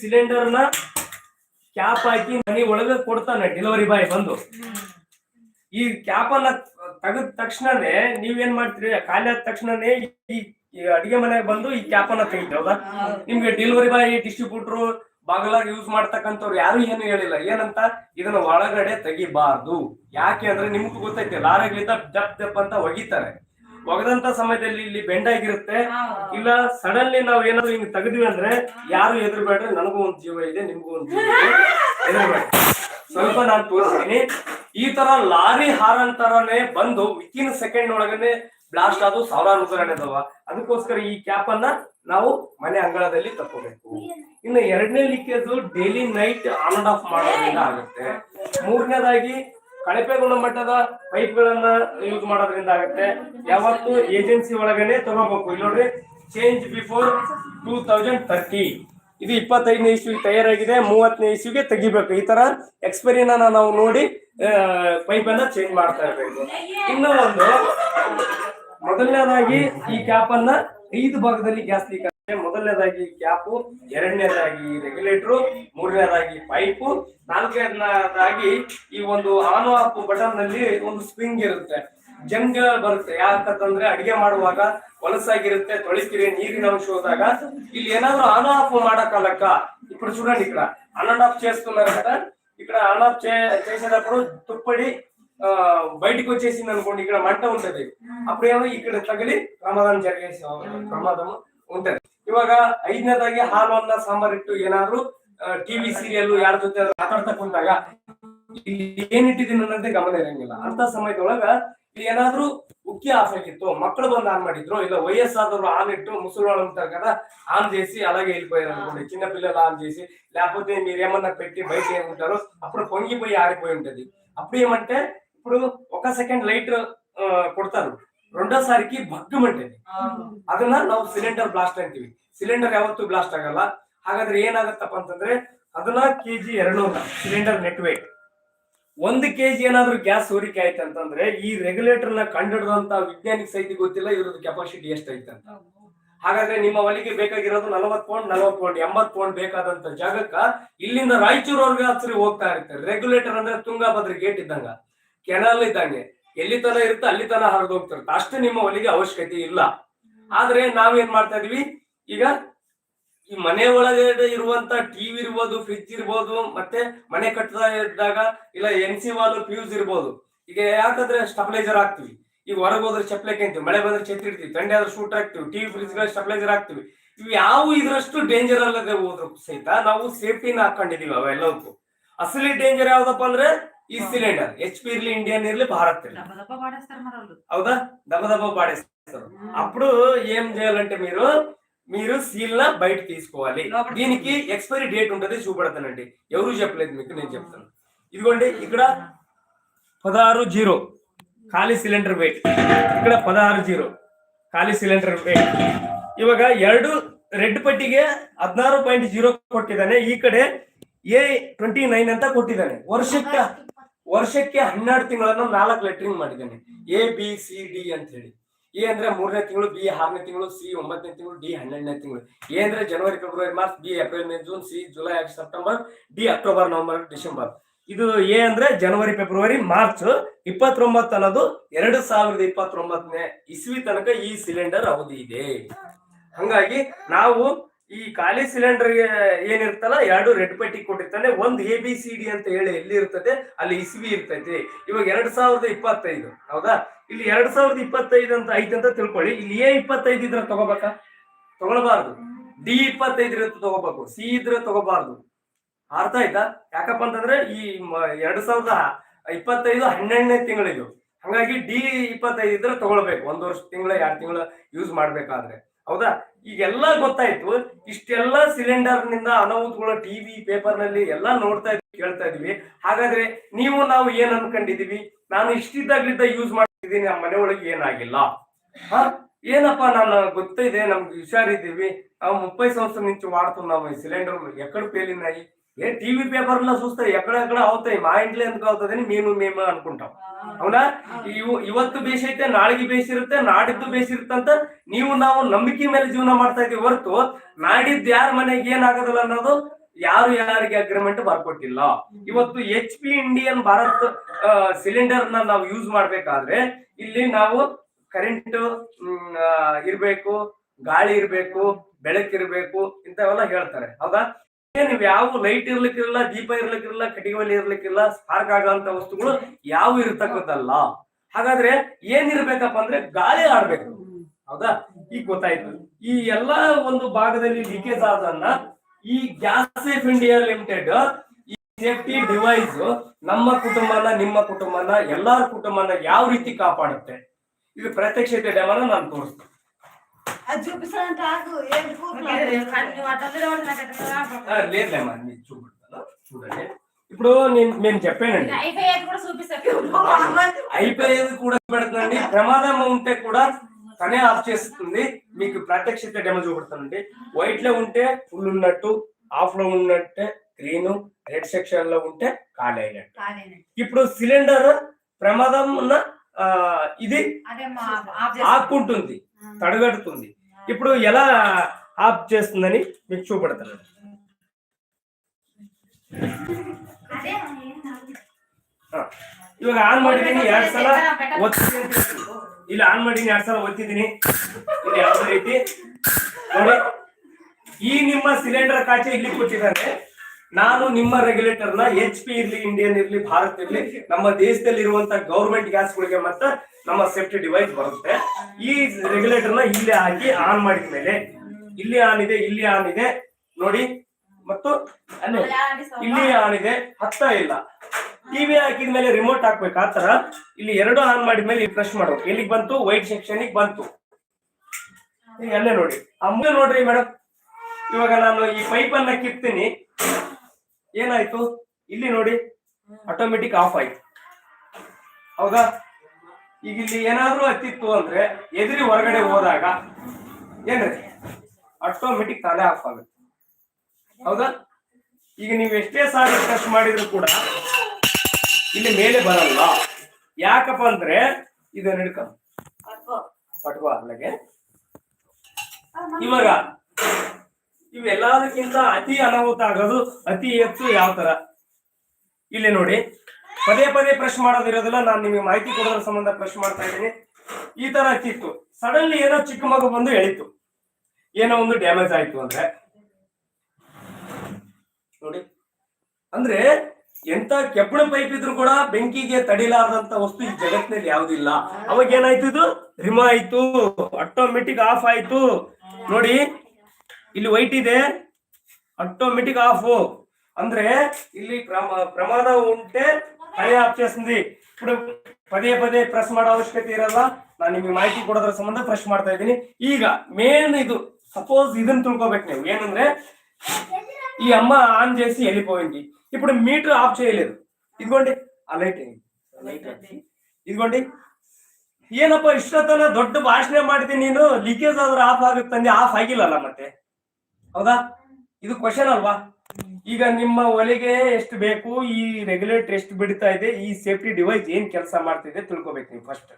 ಸಿಲಿಂಡರ್ನ ಕ್ಯಾಪ್ ಹಾಕಿ ಮನಿ ಒಳಗೆ ಕೊಡ್ತಾನೆ ಡೆಲಿವರಿ ಬಾಯ್ ಬಂದು. ಈ ಕ್ಯಾಪ್ ಅನ್ನ ತೆಗೆದ ತಕ್ಷಣನೇ ನೀವೇನ್ ಮಾಡ್ತೀರಿ? ಖಾಲಿ ಆದ ತಕ್ಷಣನೇ ಈ ಅಡಿಗೆ ಮನೆಗೆ ಬಂದು ಈ ಕ್ಯಾಪ್ ಅನ್ನ ತೆಗಿತೀವಿ ಹೌದಾ? ನಿಮ್ಗೆ ಡೆಲಿವರಿ ಬಾಯ್ ಡಿಸ್ಟ್ರಿಬ್ಯೂಟರ್ ಬಾಗಲಾಗ ಯೂಸ್ ಮಾಡ್ತಕ್ಕಂಥವ್ರು ಯಾರು ಏನು ಹೇಳಿಲ್ಲ. ಏನಂತ? ಇದನ್ನ ಒಳಗಡೆ ತೆಗಿಬಾರ್ದು. ಯಾಕೆ ಅಂದ್ರೆ ನಿಮ್ಗೂ ಗೊತ್ತೈತೆ ಲಾರಿಗಳಿಂದ ಡಪ್ ಡಪ್ ಅಂತ ಒಗಿತಾರೆ. ಒಗದಂತ ಸಮಯದಲ್ಲಿ ಇಲ್ಲಿ ಬೆಂಡ್ ಆಗಿರುತ್ತೆ. ಇಲ್ಲ ಸಡನ್ಲಿ ನಾವ್ ಏನಾದ್ರು ಹಿಂಗ್ ತೆಗೆದ್ವಿ ಅಂದ್ರೆ ಯಾರು ಎದುರುಬೇಡ್ರಿ ನನಗೂ ಒಂದ್ ಜೀವ ಇದೆ ನಿಮ್ಗೂ ಒಂದ್ ಜೀವ ಇದೆ. ಸ್ವಲ್ಪ ನಾನು ತೋರಿಸ್ತೀನಿ. ಈ ತರ ಲಾರಿ ಹಾರನ್ ತರನೇ ಬಂದು ವಿತಿನ್ ಸೆಕೆಂಡ್ ಒಳಗನೆ ಬ್ಲಾಸ್ಟ್ ಆದ್ರು ಸಾವಿರಾರು ರೂಪಾಯಿ ಅದಾವ ಅದಕ್ಕೋಸ್ಕರ ಈ ಕ್ಯಾಪ್ ಅನ್ನ ನಾವು ಮನೆ ಅಂಗಳದಲ್ಲಿ ತಕ್ಕೋಬೇಕು. ಇನ್ನು ಎರಡನೇ leakage daily night on and off ಮಾಡೋದ್ರಿಂದ ಆಗುತ್ತೆ. ಮೂರನೇದಾಗಿ ಕಳಪೆ ಗುಣಮಟ್ಟದ ಪೈಪ್ ಗಳನ್ನ ಯೂಸ್ ಮಾಡೋದ್ರಿಂದ ಆಗುತ್ತೆ. ಯಾವತ್ತು ಏಜೆನ್ಸಿ ಒಳಗನೆ ತಗೋಬೇಕು. ಇಲ್ಲಿ ನೋಡ್ರಿ change before two thousand thirty ಇದು ಇಪ್ಪತ್ತೈದನೇ ಇಸ್ವಿಗೆ ತಯಾರಾಗಿದೆ. ಮೂವತ್ತನೇ ಇಶ್ಯೂಗೆ ತೆಗಿಬೇಕು. ಈ ತರ ಎಕ್ಸ್ಪೈರಿನ ನಾವು ನೋಡಿ ಪೈಪ್ ಅನ್ನ ಚೇಂಜ್ ಮಾಡ್ತಾ ಇರಬೇಕು. ಇನ್ನೂ ಒಂದು, ಮೊದಲನೇದಾಗಿ ಈ ಕ್ಯಾಪ್ ಅನ್ನ ಐದು ಭಾಗದಲ್ಲಿ ಗ್ಯಾಸ್ ಲೀಕ್ ಆಗುತ್ತೆ. ಮೊದಲನೇದಾಗಿ ಕ್ಯಾಪ್ ಎರಡನೇದಾಗಿ ರೆಗ್ಯುಲೇಟರ್ ಮೂರನೇದಾಗಿ ಪೈಪು ನಾಲ್ಕನೇದಾಗಿ ಈ ಒಂದು ಆನ್ ಆಫ್ ಬಟನ್ನಲ್ಲಿ ಒಂದು ಸ್ಪ್ರಿಂಗ್ ಇರುತ್ತೆ. ಜಂಗ್ ಬರುತ್ತೆ. ಯಾಕಂತಂದ್ರೆ ಅಡಿಗೆ ಮಾಡುವಾಗ ಹೊಲಸಾಗಿರುತ್ತೆ, ತೊಳಿತೀರಿ, ನೀರಿನ ಅಂಶ ಹೋದಾಗ. ಇಲ್ಲಿ ಏನಾದ್ರು ಆನ್ ಆಫ್ ಮಾಡಕಾಲಕ್ಕ ಅಲ್ಲಕ್ಕ ಇಪ್ಪಡ ಚೂಡಿ ಇಕ್ಕ ಆನ್ ಅಂಡ್ ಆಫ್ ಚೇಸ್ಕೊಂಡ್ರೆ ಅಂತ ಇಕ್ಕಡ ಆನ್ ಆಫ್ ಚೇಸಿದ್ರು ತುಪ್ಪಡಿ, ಆ ಕೋ ಚೇಸಿ ಅನ್ಕೊಂಡು ಇಕ್ಕಡ ಮಂಟ ಉಂಟದೆ. ಅಪ್ರೇ ಇಕ್ಕಡ ತಗಲಿ ರಮಜಾನ್ ಜಾರಿಯಾಸಿ ಪ್ರಮಾದಂ ಉಂಟದೆ. ಇವಾಗ ಐದನೇದಾಗಿ ಹಾಲು ಅನ್ನ ಸಾಂಬಾರ್ ಇಟ್ಟು ಏನಾದ್ರು ಟಿವಿ ಸೀರಿಯಲ್ ಯಾರ ಜೊತೆ ಮಾತಾಡ್ತಾ ಕುಂತಾಗ ಇಲ್ಲಿ ಏನ್ ಇಟ್ಟಿದ್ದೀನಿ ಅನ್ನೋದೇ ಗಮನ ಇರಂಗಿಲ್ಲ ಅಂತ ಸಮಯದೊಳಗ ಇಲ್ಲಿ ಏನಾದ್ರು ಉಕ್ಕಿ ಆಫ್ ಆಗಿತ್ತು మక్కలు ಬಂದು ఆన్ ಮಾಡಿದ್ರು ಇಲ್ಲ వయస్సాదరు ఆన్ ఇట్టు ముసలి వాళ్ళు ఉంటారు కదా ఆన్ చేసి అలాగే వెళ్ళిపోయారు అనుకోండి చిన్న పిల్లలు ఆన్ చేసి లేకపోతే మీరు ఏమన్నా పెట్టి బయట ఏముంటారు అప్పుడు పొంగిపోయి ఆరిపోయి ఉంటది అప్పుడు ఏమంటే ఇప్పుడు ఒక సెకండ్ లైట్ కొడతారు రెండోసారికి భగ్గమంటది ಅದನ್ನ ನಾವು ಸಿಲಿಂಡರ್ ಬ್ಲಾಸ್ಟ್ ಅಂತೀವಿ ಸಿಲಿಂಡರ್ ಯಾವತ್ತೂ ಬ್ಲಾಸ್ಟ್ ಆಗಲ್ಲ ಹಾಗಾದ್ರೆ ಏನಾಗತ್ತಪ್ಪ ಅಂತಂದ್ರೆ ಹದಿನಾಲ್ಕು ಕೆಜಿ ಎರಡ್ನೂರ ಸಿಲಿಂಡರ್ ನೆಟ್ ವೇಟ್ ಒಂದು ಕೆಜಿ ಏನಾದ್ರೂ ಗ್ಯಾಸ್ ಸೋರಿಕೆ ಆಯ್ತು ಅಂತಂದ್ರೆ ಈ ರೆಗ್ಯುಲೇಟರ್ನ ಕಂಡಿಡಿದಂತ ವಿಜ್ಞಾನಿಕ ಸಹಿತ ಗೊತ್ತಿಲ್ಲ, ಇವ್ರದ್ದು ಕೆಪಾಸಿಟಿ ಎಷ್ಟೈತೆ ಅಂತ. ಹಾಗಾದ್ರೆ ನಿಮ್ಮ ಒಲಿಗೆ ಬೇಕಾಗಿರೋದು ನಲವತ್ ಪೌಂಡ್ ನಲವತ್ ಪೌಂಡ್ ಎಂಬತ್ ಪೌಂಡ್ ಬೇಕಾದಂತ ಜಾಗಕ್ಕ ಇಲ್ಲಿಂದ ರಾಯಚೂರವರೆಗೆ ಹತ್ರ ಹೋಗ್ತಾ ಇರುತ್ತೆ. ರೆಗ್ಯುಲೇಟರ್ ಅಂದ್ರೆ ತುಂಗಾಭದ್ರ ಗೇಟ್ ಇದ್ದಂಗ. ಕೆನಲ್ ಇದ್ದಂಗೆ. ಎಲ್ಲಿ ತನ ಇರುತ್ತೆ ಅಲ್ಲಿ ತನ ಹರಿದು ಹೋಗ್ತಿರುತ್ತೆ. ಅಷ್ಟು ನಿಮ್ಮ ಒಲಿಗೆ ಅವಶ್ಯಕತೆ ಇಲ್ಲ. ಆದ್ರೆ ನಾವೇನ್ ಮಾಡ್ತಾ ಇದೀವಿ? ಈಗ ಈ ಮನೆ ಒಳಗಡೆ ಇರುವಂತ ಟಿವಿ ಇರ್ಬೋದು ಫ್ರಿಡ್ಜ್ ಇರ್ಬೋದು ಮತ್ತೆ ಮನೆ ಕಟ್ಟದ ಇದ್ದಾಗ ಇಲ್ಲ ಎನ್ ಸಿ ವಾಲ್ ಫ್ಯೂಸ್ ಇರ್ಬೋದು ಈಗ ಯಾಕಂದ್ರೆ ಸ್ಟೆಬಿಲೈಸರ್ ಹಾಕ್ತಿವಿ ಈಗ ಹೊರಗೆ ಹೋದ್ರೆ ಚಪ್ಪಲೆ ಹಾಕ್ತಿವಿ ಮಳೆ ಬಂದ್ರೆ ಛತ್ರಿ ಇಡ್ತೀವಿ ಥಂಡಿ ಆದ್ರೆ ಶೂಟ್ ಹಾಕ್ತಿವಿ ಟಿವಿ ಫ್ರಿಡ್ಜ್ ಗಳ ಸ್ಟೆಬಿಲೈಸರ್ ಹಾಕ್ತಿವಿ ಇವು ಯಾವ ಇದ್ರಷ್ಟು ಡೇಂಜರ್ ಅಲ್ಲದೆ ಹೋದ್ರು ಸಹಿತ ನಾವು ಸೇಫ್ಟಿನ ಹಾಕೊಂಡಿದೀವಿ ಅವೆಲ್ಲದಕ್ಕೂ ಅಸಲಿ ಡೇಂಜರ್ ಯಾವ್ದಪ್ಪ ಅಂದ್ರೆ ಈ ಸಿಲಿಂಡರ್ ಎಚ್ ಪಿ ಇರ್ಲಿ ఇండియన్ ఇర్లి భారత్ ఇర్లి దెబ్బ దెబ్బ పాడేస్తారు మరి వాళ్ళు అవుదా దెబ్బ దెబ్బ పాడేస్తారు అప్పుడు ఏం చేయాలంటే మీరు మీరు సీల్ న బయట తీసుకోవాలి లోపలికి దీనికి ఎక్స్పైరీ డేట్ ఉంటది చూపెడతానండి ఎవరు చెప్పలేదు మీకు నేను చెప్తాను ఇదిగోండి ఇక్కడ పదహారు జీరో ఖాళీ సిలిండర్ ವೇಟ್ ఇక్కడ పదహారు జీరో ಖಾಲಿ ಸಿಲಿಂಡರ್ ವೇಟ್ ಇವಾಗ ಎರಡು ರೆಡ್ ಪಟ್ಟಿಗೆ ಹದಿನಾರು ಪಾಯಿಂಟ್ ಜೀರೋ ಕೊಟ್ಟಿದ್ದಾನೆ ಈ ಕಡೆ ಎ ಟ್ವೆಂಟಿ ನೈನ್ ಅಂತ ಕೊಟ್ಟಿದ್ದಾನೆ ವರ್ಷಕ್ಕೆ ವರ್ಷಕ್ಕೆ ಹನ್ನೆರಡು ತಿಂಗಳನ್ನು ನಾಲ್ಕು ಲೆಟ್ರಿಂಗ್ ಮಾಡಿದ್ದಾನೆ ಎ ಬಿ ಸಿ ಡಿ ಅಂತ ಹೇಳಿ ಎ ಅಂದ್ರೆ ಮೂರನೇ ತಿಂಗಳು, ಬಿ ಆರನೇ ತಿಂಗಳು, ಸಿ ಒಂಬತ್ತನೇ ತಿಂಗಳು, ಡಿ ಹನ್ನೆರಡನೇ ತಿಂಗಳು. ಎ ಅಂದ್ರೆ January February March B April May June C July August September D October November December ಇದು ಎ ಅಂದ್ರೆ ಜನವರಿ ಫೆಬ್ರವರಿ ಮಾರ್ಚ್ ಇಪ್ಪತ್ತೊಂಬತ್ತು ಅನ್ನೋದು ಎರಡು ಸಾವಿರದ ಇಪ್ಪತ್ತೊಂಬತ್ತನೇ ಇಸ್ವಿ ತನಕ ಈ ಸಿಲಿಂಡರ್ ಅವಧಿ ಇದೆ. ಹಂಗಾಗಿ ನಾವು ಈ ಖಾಲಿ ಸಿಲಿಂಡರ್ ಏನಿರ್ತಲ್ಲ, ಎರಡು ರೆಡ್ ಪಟ್ಟಿ ಕೊಟ್ಟಿರ್ತಾನೆ ಒಂದು ಎ ಬಿ ಸಿ ಡಿ ಅಂತ ಹೇಳಿ ಎಲ್ಲಿ ಇರ್ತದೆ ಅಲ್ಲಿ ಇಸ್ವಿ ಇರ್ತೈತಿ ಇವಾಗ ಎರಡ್ ಸಾವಿರದ ಇಪ್ಪತ್ತೈದು, ಹೌದಾ? ಇಲ್ಲಿ ಎರಡ್ ಸಾವಿರದ ಇಪ್ಪತ್ತೈದು ಅಂತ ಐತೆ ಅಂತ ತಿಳ್ಕೊಳ್ಳಿ. ಇಲ್ಲಿ ಎ ಇಪ್ಪತ್ತೈದು ಇದ್ರೆ ತಗೋಬೇಕಾ? ತಗೊಳ್ಬಾರ್ದು. ಡಿ ಇಪ್ಪತ್ತೈದು ಇದ್ರೆ ತಗೋಬೇಕು. ಸಿ ಇದ್ರೆ ತಗೋಬಾರ್ದು. ಅರ್ಥ ಆಯ್ತಾ? ಯಾಕಪ್ಪ ಅಂತಂದ್ರೆ ಈ ಎರಡ್ ಸಾವಿರದ ಇಪ್ಪತ್ತೈದು ಹನ್ನೆರಡನೇ ತಿಂಗಳಿದು. ಹಂಗಾಗಿ ಡಿ ಇಪ್ಪತ್ತೈದು ಇದ್ರೆ ತಗೊಳ್ಬೇಕು. ಒಂದ್ ವರ್ಷ, ತಿಂಗಳ, ಎರಡು ತಿಂಗಳ ಯೂಸ್ ಮಾಡ್ಬೇಕಾದ್ರೆ. ಹೌದಾ? ಈಗೆಲ್ಲ ಗೊತ್ತಾಯ್ತು, ಇಷ್ಟೆಲ್ಲ ಸಿಲಿಂಡರ್ನಿಂದ ಅನಾಹುತಗಳು ಟಿವಿ ಪೇಪರ್ನಲ್ಲಿ ಎಲ್ಲ ನೋಡ್ತಾ ಇದ್ವಿ, ಕೇಳ್ತಾ ಇದೀವಿ. ಹಾಗಾದ್ರೆ ನೀವು ನಾವು ಏನ್ ಅನ್ಕೊಂಡಿದೀವಿ ನಾನು ಇಷ್ಟಿದ್ದಾಗ್ಲಿದ್ದ ಯೂಸ್ ಮಾಡ್ತಿದ್ದೀನಿ, ನಮ್ಮ ಮನೆ ಒಳಗೆ ಏನಾಗಿಲ್ಲ. ಹ? ಏನಪ್ಪ ನಾನು ಗೊತ್ತಿದೆ ನಮ್ಗೆ ಹುಷಾರಿದ್ದೀವಿ. ನಾವು ಮುಪ್ಪೈ ಸಂವತ್ಸರ ನಿಂಚು ಮಾಡ್ತು ನಾವು ಸಿಲಿಂಡರ್ ಎಕ್ಕಡ ಪೇಲಿನಾಯಿ ఏ టీవీ పేపర్లో చూస్తే ఎక్కడెక్కడ అవుతాయి మా ఇంట్లో ఎందుకు అవుతుందని మేము మేము అనుకుంటాం అవునా ಇವು- ಇವತ್ತು ಬೇಸ್ ಐತೆ ನಾಳೆಗೆ ಬೇಸ್ ಇರುತ್ತೆ ನಾಡಿದ್ದು ಬೇಸ್ ಇರುತ್ತೆ ಅಂತ ನೀವು ನಾವು ನಂಬಿಕೆ ಮೇಲೆ ಜೀವನ ಮಾಡ್ತಾ ಇದೀವಿ ಹೊರತು ನಾಡಿದ್ದು ಯಾರ ಮನೆಗೆ ಏನಾಗೋದಿಲ್ಲ ಅನ್ನೋದು ಯಾರು ಯಾರಿಗೆ ಅಗ್ರಿಮೆಂಟ್ ಬರ್ಕೊಟ್ಟಿಲ್ಲ ಇವತ್ತು H P Indian Bharat cylinder ನ ನಾವು ಯೂಸ್ ಮಾಡ್ಬೇಕಾದ್ರೆ ಇಲ್ಲಿ ನಾವು ಕರೆಂಟ್ ಇರ್ಬೇಕು ಗಾಳಿ ಇರ್ಬೇಕು ಬೆಳಕಿರ್ಬೇಕು ಇಂಥವೆಲ್ಲ ಹೇಳ್ತಾರೆ ಹೌದಾ ನೀವು ಯಾವ ಲೈಟ್ ಇರ್ಲಿಕ್ಕಿರಲ್ಲ, ದೀಪ ಇರ್ಲಿಕ್ಕಿರಲ್ಲ ಕಟ್ಟಿಗೆ ಇರ್ಲಿಕ್ಕಿಲ್ಲ ಸ್ಪಾರ್ಕ್ ಆಗುವಂತ ವಸ್ತುಗಳು ಯಾವ ಇರ್ತಕ್ಕದ್ದಲ್ಲ ಹಾಗಾದ್ರೆ ಏನಿರ್ಬೇಕಪ್ಪ ಅಂದ್ರೆ ಗಾಳಿ ಆಡ್ಬೇಕು. ಹೌದಾ? ಈಗ ಗೊತ್ತಾಯ್ತು. ಈ ಎಲ್ಲಾ ಒಂದು ಭಾಗದಲ್ಲಿ ಲೀಕೇಜ್ ಆದನ್ನ ಈ ಗ್ಯಾಸ್ ಸೇಫ್ ಇಂಡಿಯಾ ಲಿಮಿಟೆಡ್, ಈ ಸೇಫ್ಟಿ ಡಿವೈಸ್ ನಮ್ಮ ಕುಟುಂಬನ, ನಿಮ್ಮ ಕುಟುಂಬನ, ಎಲ್ಲಾರ ಕುಟುಂಬನ ಯಾವ ರೀತಿ ಕಾಪಾಡುತ್ತೆ? ಇದು ಪ್ರತ್ಯಕ್ಷತೆ ಡೆಮನ ನಾನು ತೋರಿಸ್ತೀನಿ. అది చూపిస్తానంటే లేదులేమ్మా చూపెడతాను చూడండి. ఇప్పుడు నేను నేను చెప్పానండి. అయిపోయేది కూడా చూపిస్తారు అయిపోయేది కూడా పెడుతుందండి ప్రమాదం ఉంటే కూడా తనే ఆఫ్ చేస్తుంది. మీకు ప్రత్యక్షత డెమో చూపెడతానండి. వైట్లో ఉంటే ఫుల్ ఉన్నట్టు ఆఫ్లో ఉన్నట్టే గ్రీన్ రెడ్ సెక్షన్లో ఉంటే ఖాళీ అయినట్టు. ఇప్పుడు సిలిండర్ ప్రమాదం ఉన్న ఆ, ఇది ఆపుకుంటుంది తడగడుతుంది ఇప్పుడు ఎలా ఆఫ్ చేస్తుందని మీకు చూపెడతాను అదే ಹ. ಇವಾಗ ಆನ್ ಮಾಡಿದೀನಿ ಎರಡ್ ಸಲ ಒತ್ತಿದ್ದೀನಿ ಅಂತ ಹೇಳ್ತೀನಿ. ಇಲ್ಲಿ ಆನ್ ಮಾಡಿದೀನಿ ಎರಡ್ ಸಲ ಒತ್ತಿದ್ದೀನಿ ಇಲ್ಲಿ ಯಾವ್ದೇ ರೀತಿ ನೋಡಿ ಈ ನಿಮ್ಮ ಸಿಲಿಂಡರ್ ಕಾಚೆ ಇಲ್ಲಿ ಕೊಟ್ಟಿದ್ದಾರೆ ನಾನು ನಿಮ್ಮ ರೆಗ್ಯುಲೇಟರ್ನ ಎಚ್ ಪಿ ಇರ್ಲಿ ಇಂಡಿಯನ್ ಇರ್ಲಿ, ಭಾರತ್ ಇರ್ಲಿ, ನಮ್ಮ ದೇಶದಲ್ಲಿ ಇರುವಂತ ಗೌರ್ಮೆಂಟ್ ಗ್ಯಾಸ್ಗಳಿಗೆ ಮತ್ತೆ ನಮ್ಮ ಸೇಫ್ಟಿ ಡಿವೈಸ್ ಬರುತ್ತೆ. ಈ ರೆಗ್ಯುಲೇಟರ್ನ ಇಲ್ಲಿ ಹಾಕಿ ಆನ್ ಮಾಡಿದ ಮೇಲೆ ಇಲ್ಲಿ ಆನ್ ಇದೆ, ಇಲ್ಲಿ ಆನ್ ಇದೆ, ನೋಡಿ. ಮತ್ತು ಇಲ್ಲಿ ಆನ್ ಇದೆ, ಹತ್ತ ಇಲ್ಲ. ಟಿವಿ ಹಾಕಿದ ಮೇಲೆ ರಿಮೋಟ್ ಹಾಕ್ಬೇಕು, ಆ ತರ ಇಲ್ಲಿ ಎರಡು ಆನ್ ಮಾಡಿದ ಮೇಲೆ ಪ್ರೆಸ್ ಮಾಡ್ಬೇಕು ಎಲ್ಲಿಗೆ ಬಂತು? ವೈಟ್ ಸೆಕ್ಷನ್ ಬಂತು. ಅಲ್ಲೇ ನೋಡಿ. ಅಮ್ಮ ನೋಡ್ರಿ ಮೇಡಮ್ ಇವಾಗ ನಾನು ಈ ಪೈಪ್ ಅನ್ನ ಕಿತ್ತೀನಿ. ಏನಾಯ್ತು? ಇಲ್ಲಿ ನೋಡಿ ಆಟೋಮೆಟಿಕ್ ಆಫ್ ಆಯ್ತು. ಹೌದಾ? ಈಗ ಇಲ್ಲಿ ಏನಾದ್ರೂ ಹತ್ತಿತ್ತು ಅಂದ್ರೆ ಎದುರಿ ಹೊರಗಡೆ ಹೋದಾಗ ಏನ್ರಿ? ಆಟೋಮೆಟಿಕ್ ತಾನೇ ಆಫ್ ಆಗುತ್ತೆ. ಹೌದಾ? ಈಗ ನೀವು ಎಷ್ಟೇ ಸಾರಿ ಟಚ್ ಮಾಡಿದ್ರು ಕೂಡ ಇಲ್ಲಿ ಮೇಲೆ ಬರಲ್ಲ. ಯಾಕಪ್ಪ ಅಂದ್ರೆ ಇದು ಹಿಡ್ಕ. ಪಟ್ವಾ. ಅಲ್ಲಗೆ ಇವಾಗ ಇವೆಲ್ಲದಕ್ಕಿಂತ ಅತಿ ಅನಾಹುತ ಆಗೋದು, ಅತಿ ಹೆಚ್ಚು ಯಾವ ತರ? ಇಲ್ಲಿ ನೋಡಿ. ಪದೇ ಪದೇ ಪ್ರಶ್ನೆ ಮಾಡೋದಿರೋದಿಲ್ಲ ನಾನು ನಿಮಗೆ ಮಾಹಿತಿ ಕೊಡೋದ್ರ ಸಂಬಂಧ ಪ್ರಶ್ನೆ ಮಾಡ್ತಾ ಇದ್ದೀನಿ. ಈ ತರ ಹತ್ತಿತ್ತು ಸಡನ್ಲಿ ಏನೋ ಚಿಕ್ಕ ಮಗು ಬಂದು ಎಳಿತು. ಏನೋ ಒಂದು ಡ್ಯಾಮೇಜ್ ಆಯ್ತು ಅಂದ್ರೆ. ನೋಡಿ. ಅಂದ್ರೆ ಎಂತ ಕೆಬ್ಬಣ ಪೈಪ್ ಇದ್ರು ಕೂಡ ಬೆಂಕಿಗೆ ತಡಿಲಾರದಂತ ವಸ್ತು ಈ ಜಗತ್ತಿನಲ್ಲಿ ಯಾವ್ದಿಲ್ಲ ಅವಾಗ ಏನಾಯ್ತು ಇದು? ರಿಮ ಆಯ್ತು. ಆಟೋಮೆಟಿಕ್ ಆಫ್ ಆಯ್ತು. ನೋಡಿ ಇಲ್ಲಿ ವೈಟ್ ಇದೆ. ಆಟೋಮೆಟಿಕ್ ಆಫ್ ಅಂದ್ರೆ ಇಲ್ಲಿ ಪ್ರಮಾದ ಉಂಟೆ ಹಳೆ ಆಪ್ಷನ್ಸ್ ఇప్పుడు ಪದೇ ಪದೇ ಪ್ರೆಸ್ ಮಾಡೋ ಅವಶ್ಯಕತೆ ಇರಲ್ಲ. ನಾನು ನಿಮಗೆ ಮಾಹಿತಿ ಕೊಡೋದ್ರ ಸಂಬಂಧ ಪ್ರೆಸ್ ಮಾಡ್ತಾ ಇದ್ದೀನಿ. ಈಗ ಮೇನ್ ಇದು ಸಪೋಸ್ ಇದನ್ನ ತಿಳ್ಕೊಬೇಕು ನೀವು. ಏನಂದ್ರೆ, ಈ ఈ అమ్మ ఆన్ చేసి ಮೀಟರ್ ಆಫ್ మీటర్ ಇದ್ಕೊಂಡಿ, ಆ ಲೈಟಿಂಗ್ ಲೈಟಿಂಗ್ ఇదిగోండి ಏನಪ್ಪ ಇಷ್ಟೊತ್ತನ ದೊಡ್ಡ ಭಾಷಣ ಮಾಡ್ತೀನಿ ನೀನು? ಲೀಕೇಜ್ ಆದ್ರೆ ಆಫ್ ಆಗುತ್ತಂದೆ ಆಫ್ ಆಗಿಲ್ಲಲ್ಲ ಮತ್ತೆ? ಹೌದಾ? ಇದು ಕ್ವಶನ್ ಅಲ್ವಾ? ಈಗ ನಿಮ್ಮ ಒಲೆಗೆ ಎಷ್ಟು ಬೇಕು, ಈ ರೆಗ್ಯುಲೇಟರ್ ಎಷ್ಟು ಬಿಡ್ತಾ ಇದೆ, ಈ ಸೇಫ್ಟಿ ಡಿವೈಸ್ ಏನ್ ಕೆಲಸ ಮಾಡ್ತಿದೆ ತಿಳ್ಕೊಬೇಕು ನೀವು ಫಸ್ಟ್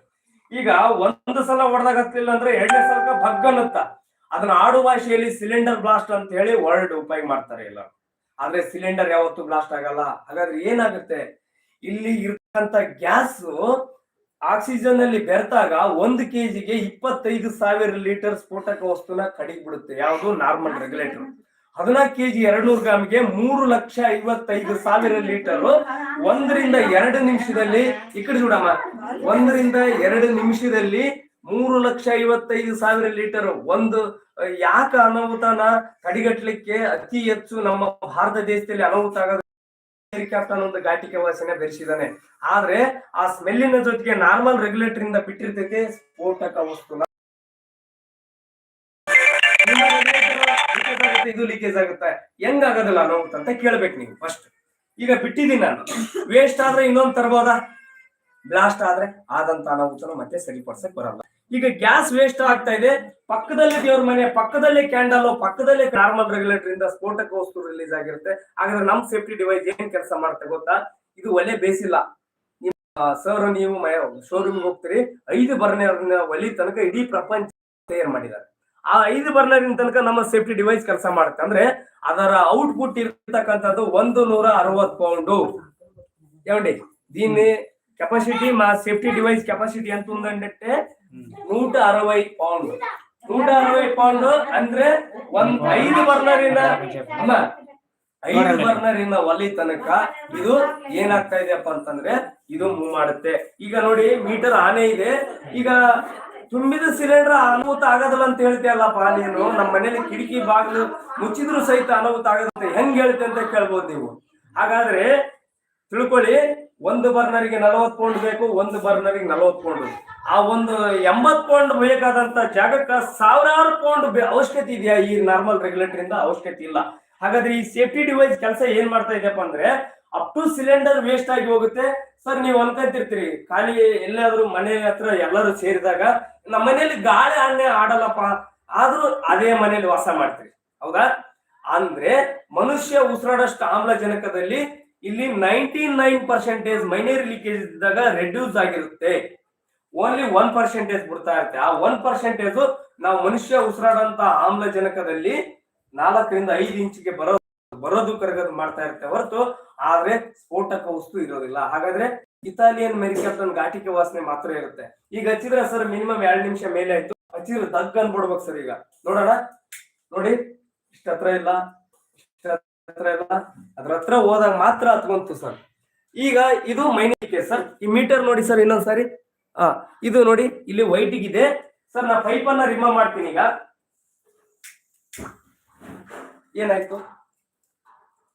ಈಗ ಒಂದ್ ಸಲ ಹೊಡೆದಾಗ ಅಂದ್ರೆ ಎರಡನೇ ಸಲ ಭಗ್ ಅನ್ನುತ್ತ? ಅದನ್ನ ಆಡು ಭಾಷೆಯಲ್ಲಿ ಸಿಲಿಂಡರ್ ಬ್ಲಾಸ್ಟ್ ಅಂತ ಹೇಳಿ ವರ್ಡ್ ಉಪಯೋಗ ಮಾಡ್ತಾರೆ ಎಲ್ಲ ಆದ್ರೆ ಸಿಲಿಂಡರ್ ಯಾವತ್ತು ಬ್ಲಾಸ್ಟ್ ಆಗಲ್ಲ. ಹಾಗಾದ್ರೆ ಏನಾಗುತ್ತೆ? ಇಲ್ಲಿ ಇರ್ತಕ್ಕಂತ ಗ್ಯಾಸ್ ಆಕ್ಸಿಜನ್ ಅಲ್ಲಿ ಬೆರೆತಾಗ ಒಂದು ಕೆಜಿಗೆ ಇಪ್ಪತ್ತೈದು ಸಾವಿರ ಲೀಟರ್ ಸ್ಫೋಟಕ ವಸ್ತುನ ಕಡಿಗ್ ಬಿಡುತ್ತೆ ಯಾವುದು? ನಾರ್ಮಲ್ ರೆಗ್ಯುಲೇಟರ್ ಹದಿನಾಲ್ಕು ಕೆಜಿ ಎರಡ್ ನೂರು ಗ್ರಾಮ್ಗೆ ಮೂರು ಲಕ್ಷ ಐವತ್ತೈದು ಸಾವಿರ ಲೀಟರ್ ಒಂದರಿಂದ ಎರಡು ನಿಮಿಷದಲ್ಲಿ, ಈ ಕಡೆ ಒಂದರಿಂದ ಎರಡು ನಿಮಿಷದಲ್ಲಿ ಮೂರು ಲಕ್ಷ ಐವತ್ತೈದು ಸಾವಿರ ಲೀಟರ್ ಒಂದು, ಯಾಕ ಅನಾಹುತನ ತಡೆಗಟ್ಟಲಿಕ್ಕೆ ಅತಿ ಹೆಚ್ಚು ನಮ್ಮ ಭಾರತ ದೇಶದಲ್ಲಿ ಅನಾಹುತ ಆಗೋದು ಕ್ಯಾಪ್ಟನ್ ಒಂದು ಘಾಟಿಕೆ ವಾಸನೆ ಬೆರೆಸಿದಾನೆ ಆದ್ರೆ ಆ ಸ್ಮೆಲ್ಲಿನ ಜೊತೆಗೆ ನಾರ್ಮಲ್ ರೆಗ್ಯುಲೇಟರ್ ಇಂದ ಬಿಟ್ಟಿರ್ತೈತೆ ಸ್ಫೋಟಕ ವಸ್ತುನ ಇದು ಲೀಕೇಜ್ ಆಗುತ್ತೆ. ಹೆಂಗ್ ಆಗೋದಿಲ್ಲ ನೋವು ಅಂತ ಕೇಳ್ಬೇಕು ನೀವು ಫಸ್ಟ್ ಈಗ ಬಿಟ್ಟಿದ್ದೀನಿ ನಾನು. ವೇಸ್ಟ್ ಆದ್ರೆ ಇನ್ನೊಂದ್ ತರ್ಬೋದಾ? ಬ್ಲಾಸ್ಟ್ ಆದ್ರೆ ಆದಂತ ಅನಾಹುತನ ಮತ್ತೆ ಸರಿಪಡಿಸಕ್ ಬರಲ್ಲ. ಈಗ ಗ್ಯಾಸ್ ವೇಸ್ಟ್ ಆಗ್ತಾ ಇದೆ. ಪಕ್ಕದಲ್ಲಿ ದೇವ್ರ ಮನೆ, ಪಕ್ಕದಲ್ಲಿ ಕ್ಯಾಂಡಲ್ ಪಕ್ಕದಲ್ಲಿ ನಾರ್ಮಲ್ ರೆಗ್ಯುಲೇಟರ್ ಇಂದ ಸ್ಫೋಟಕ ವಸ್ತು ರಿಲೀಸ್ ಆಗಿರುತ್ತೆ. ಹಾಗಾದ್ರೆ ನಮ್ ಸೇಫ್ಟಿ ಡಿವೈಸ್ ಏನ್ ಕೆಲಸ ಮಾಡುತ್ತೆ ಗೊತ್ತಾ? ಇದು ಒಲೆ ಬೇಸಿಲ್ಲ. ಸರ್ ನೀವು ಶೋರೂಮ್ ಹೋಗ್ತೀರಿ. ಐದು ಬರ್ನರ್ ಒಲಿ ತನಕ ಇಡೀ ಪ್ರಪಂಚ ತಯಾರು ಮಾಡಿದ್ದಾರೆ. ಆ ಐದು ಬರ್ನರ್ ತನಕ ನಮ್ಮ ಸೇಫ್ಟಿ ಡಿವೈಸ್ ಕೆಲಸ ಮಾಡುತ್ತೆ. ಅಂದ್ರೆ ಅದರ ಔಟ್ಪುಟ್ ಇರತಕ್ಕಂಥದ್ದು ಒಂದು ನೂರ ಅರವತ್ ಪೌಂಡು ఏమండి ದೀನ್ ಕೆಪಾಸಿಟಿ ಸೇಫ್ಟಿ ಡಿವೈಸ್ ಕೆಪಾಸಿಟಿ ಅಂತ ఎంత ನೂಟ ಅರವೈ ಪೌಂಡ್ ನೂಟ ಅರವೈ ಪೌಂಡ್ ಅಂದ್ರೆ ಒಂದ್ ಐದು ಬರ್ನರಿಂದ ಅಮ್ಮ ಐದು ಬರ್ನರಿನ ಒಲಿ ತನಕ ಇದು ಏನಾಗ್ತಾ ಇದೆಯಪ್ಪ ಅಂತಂದ್ರೆ ಇದು ಮೂವ್ ಮಾಡುತ್ತೆ. ಈಗ ನೋಡಿ ಮೀಟರ್ ಆನೆ ಇದೆ. ಈಗ ತುಂಬಿದ ಸಿಲಿಂಡರ್ ಅನಾಹುತ ಆಗದಲ್ಲ ಅಂತ ಹೇಳ್ತೀಯಲ್ಲಪ್ಪ ನೀನು? ನಮ್ಮ ಮನೇಲಿ ಕಿಟಕಿ ಬಾಗಿಲು ಮುಚ್ಚಿದ್ರು ಸಹಿತ ಅನಾಹುತ ಆಗೋದಂತ. ಹೆಂಗ್ ಹೇಳ್ತೆ ಅಂತ ಕೇಳ್ಬೋದು ನೀವು? ಹಾಗಾದ್ರೆ ತಿಳ್ಕೊಳ್ಳಿ ಒಂದು ಬರ್ನರಿಗೆ ನಲವತ್ತು ಪೌಂಡ್ ಬೇಕು, ಒಂದು ಬರ್ನರಿಗೆ ನಲವತ್ತು ಪೌಂಡ್ ಆ ಒಂದು ಎಂಬತ್ ಪೌಂಡ್ ಬೇಕಾದಂತ ಜಾಗಕ್ಕ ಸಾವಿರಾರು ಪೌಂಡ್ ಅವಶ್ಯಕತೆ ಇದೆಯಾ ಈ ನಾರ್ಮಲ್ ರೆಗ್ಯುಲೇಟರ್ ಇಂದ? ಅವಶ್ಯಕತೆ ಇಲ್ಲ. ಹಾಗಾದ್ರೆ ಈ ಸೇಫ್ಟಿ ಡಿವೈಸ್ ಕೆಲಸ ಏನ್ ಮಾಡ್ತಾ ಇದೆಯಪ್ಪ ಅಂದ್ರೆ ಅಪ್ ಟು ಸಿಲಿಂಡರ್ ವೇಸ್ಟ್ ಆಗಿ ಹೋಗುತ್ತೆ. ಸರ್, ನೀವು ಅನ್ಕೊಂತಿರ್ತೀರಿ, ಖಾಲಿ ಎಲ್ಲಾದ್ರೂ ಮನೆ ಹತ್ರ ಎಲ್ಲರೂ ಸೇರಿದಾಗ ನಮ್ಮ ಮನೇಲಿ ಗಾಳಿ ಹಣ್ಣೆ ಆಡಲ್ಲಪ್ಪ. ಆದ್ರೂ ಅದೇ ಮನೇಲಿ ವಾಸ ಮಾಡ್ತೀರಿ. ಹೌದಾ? ಅಂದ್ರೆ ಮನುಷ್ಯ ಉಸಿರಾಡಷ್ಟು ಆಮ್ಲಜನಕದಲ್ಲಿ ಇಲ್ಲಿ ನೈಂಟಿ ನೈನ್ ಪರ್ಸೆಂಟೇಜ್ ಮೈನರಿ ಲೀಕೇಜ್ ಇದ್ದಾಗ ರೆಡ್ಯೂಸ್ ಆಗಿರುತ್ತೆ. ಓನ್ಲಿ ಒನ್ ಪರ್ಸೆಂಟೇಜ್ ಬಿಡ್ತಾ ಇರುತ್ತೆ. ಆ ಒನ್ ಪರ್ಸೆಂಟೇಜ್ ನಾವು ಮನುಷ್ಯ ಉಸಿರಾಡಂತ ಆಮ್ಲಜನಕದಲ್ಲಿ ನಾಲ್ಕರಿಂದ ಐದು ಇಂಚಿಗೆ ಬರೋ, ಬರೋದು ಕರಗೋದು ಮಾಡ್ತಾ ಇರುತ್ತೆ ಹೊರತು ಆದ್ರೆ ಸ್ಫೋಟಕ ವಸ್ತು ಇರೋದಿಲ್ಲ. ಹಾಗಾದ್ರೆ ಇತಾಲಿಯನ್ ತನ್ನ ಘಾಟಿಕೆ ವಾಸನೆ ಮಾತ್ರ ಇರುತ್ತೆ. ಈಗ ಹಚ್ಚಿದ್ರೆ ಸರ್ ಮಿನಿಮಮ್ ಎರಡ್ ನಿಮಿಷ ಮೇಲೆ ಆಯ್ತು. ಹಚ್ಚಿದ್ರೆ ದಗ್ ಅನ್ಬಿಡ್ಬೇಕು ಸರ್ ಈಗ. ನೋಡೋಣ. ನೋಡಿ ಇಷ್ಟ ಹತ್ರ ಇಲ್ಲ. ಹತ್ರ ಎಲ್ಲ ಅದ್ರ ಹತ್ರ ಹೋದಾಗ ಮಾತ್ರ ಹತ್ಕೊಂತು ಸರ್. ಈಗ ಇದು ಮೈನಿಗೆ ಸರ್. ಈ ಮೀಟರ್ ನೋಡಿ ಸರ್ ಇನ್ನೊಂದ್ ಹಾ ಆ ಇದು ನೋಡಿ ಇಲ್ಲಿ ವೈಟ್ ಇದೆ ಸರ್ ನಾ ಪೈಪ್ ಅನ್ನ ರಿಮೂವ್ ಮಾಡ್ತೀನಿ ಈಗ. ಏನಾಯ್ತು?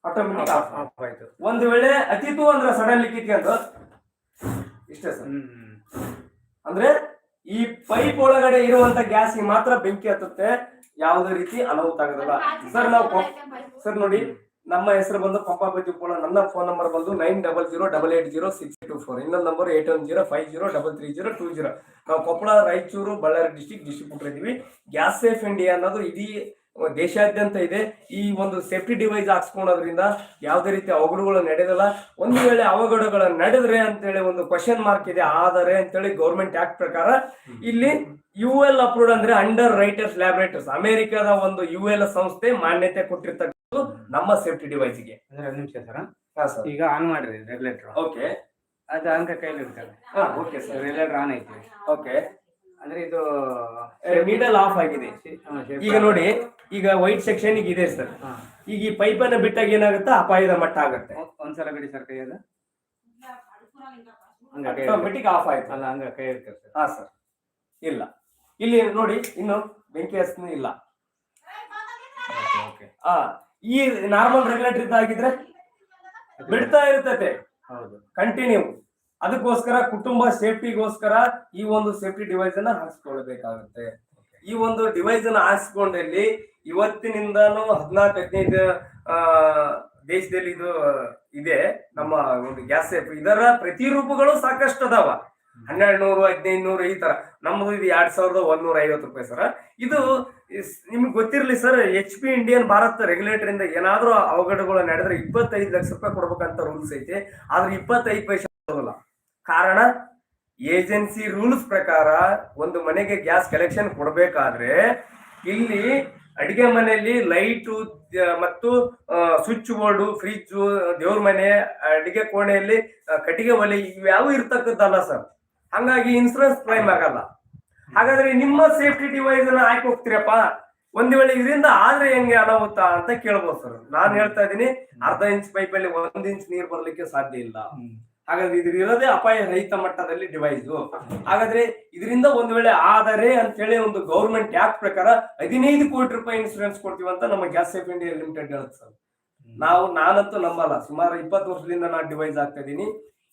ಆಟೋಮೆಟಿಕ್ ಆಫ್ ಆಫ್ ಆಯ್ತು ಒಂದು ವೇಳೆ ಅತಿತು ಅಂದ್ರೆ ಸಡನ್ ಲಿಕ್ಕಿದ್ಗೆ ಅಂತ ಇಷ್ಟೇ ಸರ್. ಅಂದ್ರೆ ಈ ಪೈಪ್ ಒಳಗಡೆ ಇರುವಂತ ಗ್ಯಾಸ್ ಮಾತ್ರ ಬೆಂಕಿ ಹತ್ತುತ್ತೆ. ಯಾವುದೇ ರೀತಿ ಅನಾಹುತ ಆಗೋದಿಲ್ಲ. ಸರ್, ನಾವು ಸರ್, ನೋಡಿ, ನಮ್ಮ ಹೆಸರು ಬಂದು ಪಪ್ಪಾ ಬಜ್ಜಿ ಪೋಳ ನನ್ನ ಫೋನ್ ನಂಬರ್ ಬಂದು nine double zero double eight zero six two four ಇನ್ನೊಂದು number eight one zero five zero double three zero two zero ನಾವು ಕೊಪ್ಪಳ, ರಾಯಚೂರು, ಬಳ್ಳಾರಿ ಡಿಸ್ಟಿಕ್ ಡಿಸ್ಟ್ರಿಬ್ಯೂಟರ್ ಇದ್ದೀವಿ ಗ್ಯಾಸ್ ಸೇಫ್ ಇಂಡಿಯಾ ಅನ್ನೋದು ಇಡೀ ದೇಶಾದ್ಯಂತ ಇದೆ. ಈ ಒಂದು ಸೇಫ್ಟಿ ಡಿವೈಸ್ ಹಾಕ್ಸ್ಕೊಳೋದ್ರಿಂದ ಯಾವುದೇ ರೀತಿ ಅವಘಡಗಳು ನಡೆದಲ್ಲ ಒಂದು ವೇಳೆ ಅವಘಡಗಳು ನಡೆದ್ರೆ ಅಂತೇಳಿ ಒಂದು ಕ್ವಶನ್ ಮಾರ್ಕ್ ಇದೆ ಆದರೆ ಅಂತೇಳಿ ಗೌರ್ಮೆಂಟ್ ಆಕ್ಟ್ ಪ್ರಕಾರ ಇಲ್ಲಿ ಯು ಎಲ್ ಅಪ್ರೂವ್ಡ್ ಅಂದ್ರೆ ಅಂಡರ್ ರೈಟರ್ಸ್ ಲ್ಯಾಬರೇಟರ್ಸ್ ಅಮೆರಿಕದ ಒಂದು ಯು ಎಲ್ ಸಂಸ್ಥೆ ಮಾನ್ಯತೆ ಕೊಟ್ಟಿರ್ತಕ್ಕಂಥದ್ದು ನಮ್ಮ ಸೇಫ್ಟಿ ಡಿವೈಸ್ಗೆ ಒಂದ್ ನಿಮಿಷ ಸರ್. ಈಗ ಆನ್ ಮಾಡ್ರಿ ರೆಗ್ಯುಲೇಟರ್ ಓಕೆ ಅದು ಅಂಕ ಕೈಲಿ ಇರ್ತದೆ ಹಾ ಓಕೆ ಸರ್ ರೆಗ್ಯುಲೇಟರ್ ಆನ್ ಐತಿ. ಓಕೆ ಅಂದ್ರೆ ಇದು ಮಿಡಲ್ ಆಫ್ ಆಗಿದೆ. ಈಗ ನೋಡಿ ಈಗ ವೈಟ್ ಸೆಕ್ಷನ್ ಇದೆ ಸರ್ ಈಗ ಈ ಪೈಪ್ ಅನ್ನ ಬಿಟ್ಟಾಗ ಏನಾಗುತ್ತೆ? ಅಪಾಯದ ಮಟ್ಟ ಆಗುತ್ತೆ. ಒಂದ್ಸಲ ಬಿಡಿ ಸರ್ ಕೈ ಅದು ಹಂಗ ಕೈ ಆಟೋಮೆಟಿಕ್ ಆಫ್ ಆಯ್ತು. ಅಲ್ಲ ಹಂಗ ಕೈ ಇರ್ತದೆ ಹಾ ಸರ್ ಇಲ್ಲ. ಇಲ್ಲಿ ನೋಡಿ ಇನ್ನು ಬೆಂಕಿ ಹಚ್ಚನ ಇಲ್ಲ ಆ ಈ ನಾರ್ಮಲ್ ರೆಗ್ಯುಲೇಟರ್ ಇದ್ದಾಗಿದ್ರೆ ಬಿಡ್ತಾ ಇರ್ತತೆ ಹೌದು. ಕಂಟಿನ್ಯೂ ಅದಕ್ಕೋಸ್ಕರ ಕುಟುಂಬ ಸೇಫ್ಟಿಗೋಸ್ಕರ ಈ ಒಂದು ಸೇಫ್ಟಿ ಡಿವೈಸ್ ಅನ್ನ ಹಾಕಿಸ್ಕೊಳ್ಬೇಕಾಗುತ್ತೆ. ಈ ಒಂದು ಡಿವೈಸ್ ಅನ್ನ ಹಾಕಿಸ್ಕೊಂಡಲ್ಲಿ ಇವತ್ತಿನಿಂದಾನು ಹದಿನಾಲ್ಕು, ಹದಿನೈದು ದೇಶದಲ್ಲಿ ಇದು ಇದೆ. ನಮ್ಮ ಒಂದು ಗ್ಯಾಸ್ ಸೇಫ್. ಇದರ ಪ್ರತಿರೂಪಗಳು ಸಾಕಷ್ಟು ಅದಾವ. ಹನ್ನೆರಡು ನೂರು, ಹದಿನೈದು ನೂರು ಈ ತರ. ನಮ್ದು ಇದು ಎರಡ್ ಸಾವಿರದ ಒಂದೂರ ಐವತ್ತು ರೂಪಾಯಿ ಸರ್. ಇದು ನಿಮ್ಗೆ ಗೊತ್ತಿರಲಿ sir H P Indian Bharat regulator ಇಂದ ಏನಾದ್ರೂ ಅವಘಡಗಳು ನಡೆದ್ರೆ ಇಪ್ಪತ್ತೈದು ಲಕ್ಷ ರೂಪಾಯಿ ಕೊಡ್ಬೇಕಂತ ರೂಲ್ಸ್ ಐತೆ. ಆದ್ರೆ ಇಪ್ಪತ್ತೈದು ಪೈಸೆ ಕಾರಣ ಏಜೆನ್ಸಿ ರೂಲ್ಸ್ ಪ್ರಕಾರ ಒಂದು ಮನೆಗೆ ಗ್ಯಾಸ್ ಕಲೆಕ್ಷನ್ ಕೊಡಬೇಕಾದ್ರೆ ಇಲ್ಲಿ ಅಡಿಗೆ ಮನೆಯಲ್ಲಿ ಲೈಟು ಮತ್ತು ಸ್ವಿಚ್ ಬೋರ್ಡು ಫ್ರಿಜ್ ದೇವ್ರ ಮನೆ, ಅಡಿಗೆ ಕೋಣೆಯಲ್ಲಿ ಕಟ್ಟಿಗೆ ಒಲೆ ಇವ್ಯಾವೂ ಇರ್ತಕ್ಕದ್ದಲ್ಲ ಸರ್. ಹಂಗಾಗಿ ಇನ್ಸೂರೆನ್ಸ್ ಕ್ಲೈಮ್ ಆಗಲ್ಲ. ಹಾಗಾದ್ರೆ ನಿಮ್ಮ ಸೇಫ್ಟಿ ಡಿವೈಸ್ ಅನ್ನ ಹಾಕಿ ಹೋಗ್ತೀರಪ್ಪ? ಒಂದ್ ವೇಳೆ ಇದರಿಂದ ಆದ್ರೆ ಹೆಂಗೆ ಅನಾಹುತ ಅಂತ ಕೇಳ್ಬೋದು ಸರ್. ನಾನು ಹೇಳ್ತಾ ಇದ್ದೀನಿ, ಅರ್ಧ ಇಂಚ್ ಪೈಪ್ ಅಲ್ಲಿ ಒಂದ್ ಇಂಚ್ ನೀರ್ ಬರ್ಲಿಕ್ಕೆ ಸಾಧ್ಯ ಇಲ್ಲ. ಹಾಗಾದ್ರೆ ಇದ್ರ ಇರೋದೇ ಅಪಾಯ ರಹಿತ ಮಟ್ಟದಲ್ಲಿ ಡಿವೈಸ್ ಹಾಗಾದ್ರೆ ಇದರಿಂದ ಒಂದು ವೇಳೆ ಆದರೆ ಅಂತೇಳಿ ಒಂದು ಗೌರ್ಮೆಂಟ್ ಆಕ್ಟ್ ಪ್ರಕಾರ ಹದಿನೈದು ಕೋಟಿ ರೂಪಾಯಿ ಇನ್ಸೂರೆನ್ಸ್ ಕೊಡ್ತೀವಿ ಅಂತ ನಮ್ಮ ಗ್ಯಾಸ್ ಸೇಫ್ ಇಂಡಿಯಾ ಲಿಮಿಟೆಡ್ ಹೇಳುತ್ತೆ ಸರ್. ನಾವು ನಾನಂತೂ ನಂಬಲ್ಲ. ಸುಮಾರು ಇಪ್ಪತ್ತು ವರ್ಷದಿಂದ ನಾನು ಡಿವೈಸ್ ಆಗ್ತಾ ಇದ್ದೀನಿ.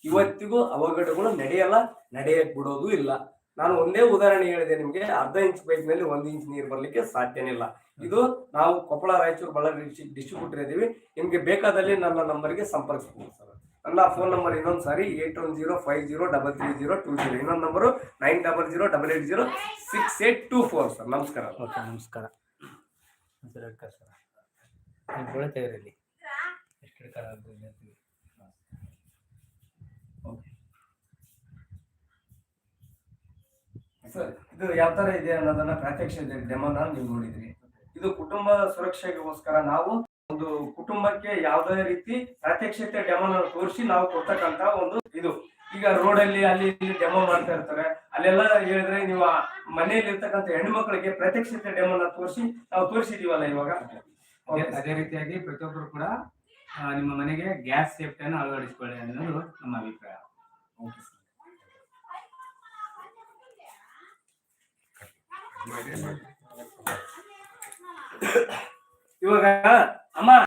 ಇವತ್ತಿಗೂ ಅವಘಡಗಳು ನಡೆಯಲ್ಲ ನಡೆಯಕ್ ಬಿಡೋದು ಇಲ್ಲ. ನಾನು ಒಂದೇ ಉದಾಹರಣೆ ಹೇಳಿದೆ ನಿಮ್ಗೆ ಅರ್ಧ ಇಂಚ್ ಪೈಪ್ನಲ್ಲಿ ಒಂದು ಇಂಚ್ ನೀರು ಬರ್ಲಿಕ್ಕೆ ಸಾಧ್ಯನೇ ಇಲ್ಲ. ಇದು ನಾವು ಕೊಪ್ಪಳ ರಾಯಚೂರು ಬಳ್ಳಾರಿ ಡಿಸ್ಟ್ರಿಬ್ಯೂಟರ್ ಇದ್ದೀವಿ. ನಿಮ್ಗೆ ಬೇಕಾದಲ್ಲಿ ನನ್ನ ನಂಬರ್ಗೆ ಸಂಪರ್ಕಿಸಬಹುದು ಸರ್. ನನ್ನ ಫೋನ್ ನಂಬರ್ ಇನ್ನೊಂದು ಸಾರಿ eight one zero five zero double three zero two zero ಇನ್ನೊಂದು number nine double zero double eight zero six eight two four sir ನಮಸ್ಕಾರ. ಓಕೆ ನಮಸ್ಕಾರ. ಸರ್. ನೀವು ಎಷ್ಟು ಹಿಡ್ಕಾರ ಸರ್ ಇದು ಯಾವ ತರ ಇದೆ ಅನ್ನೋದನ್ನ ಪ್ರಾತ್ಯಕ್ಷ ಡೆಮೋನ ನೀವು ನೋಡಿದ್ರಿ. ಇದು ಕುಟುಂಬ ಸುರಕ್ಷೆಗೋಸ್ಕರ ನಾವು ಒಂದು ಕುಟುಂಬಕ್ಕೆ ಯಾವುದೇ ರೀತಿ ಪ್ರತ್ಯಕ್ಷತೆ ಡೆಮೋನ ತೋರಿಸಿ ನಾವು ಕೊಡ್ತಕ್ಕಂತ ಒಂದು ಇದು. ಈಗ ರೋಡ್ ಅಲ್ಲಿ ಅಲ್ಲಿ ಇಲ್ಲಿ ಡೆಮೋ ಮಾಡ್ತಾ ಇರ್ತಾರೆ. ಅಲ್ಲೆಲ್ಲ ಹೇಳಿದ್ರೆ ನೀವು ಮನೆಯಲ್ಲಿ ಇರ್ತಕ್ಕಂಥ ಹೆಣ್ಮಕ್ಳಿಗೆ ಪ್ರತ್ಯಕ್ಷತೆ ಡೆಮೋನ ತೋರಿಸಿ ನಾವು ತೋರಿಸಿದೀವಲ್ಲ ಇವಾಗ? ಅದೇ ಅದೇ ರೀತಿಯಾಗಿ ಪ್ರತಿಯೊಬ್ಬರು ಕೂಡ ನಿಮ್ಮ ಮನೆಗೆ ಗ್ಯಾಸ್ ಸೇಫ್ಟಿಯನ್ನು ಅಳವಡಿಸಿಕೊಳ್ಳಿ ಅನ್ನೋದು ನಮ್ಮ ಅಭಿಪ್ರಾಯ. ಇವಾಗ Amar.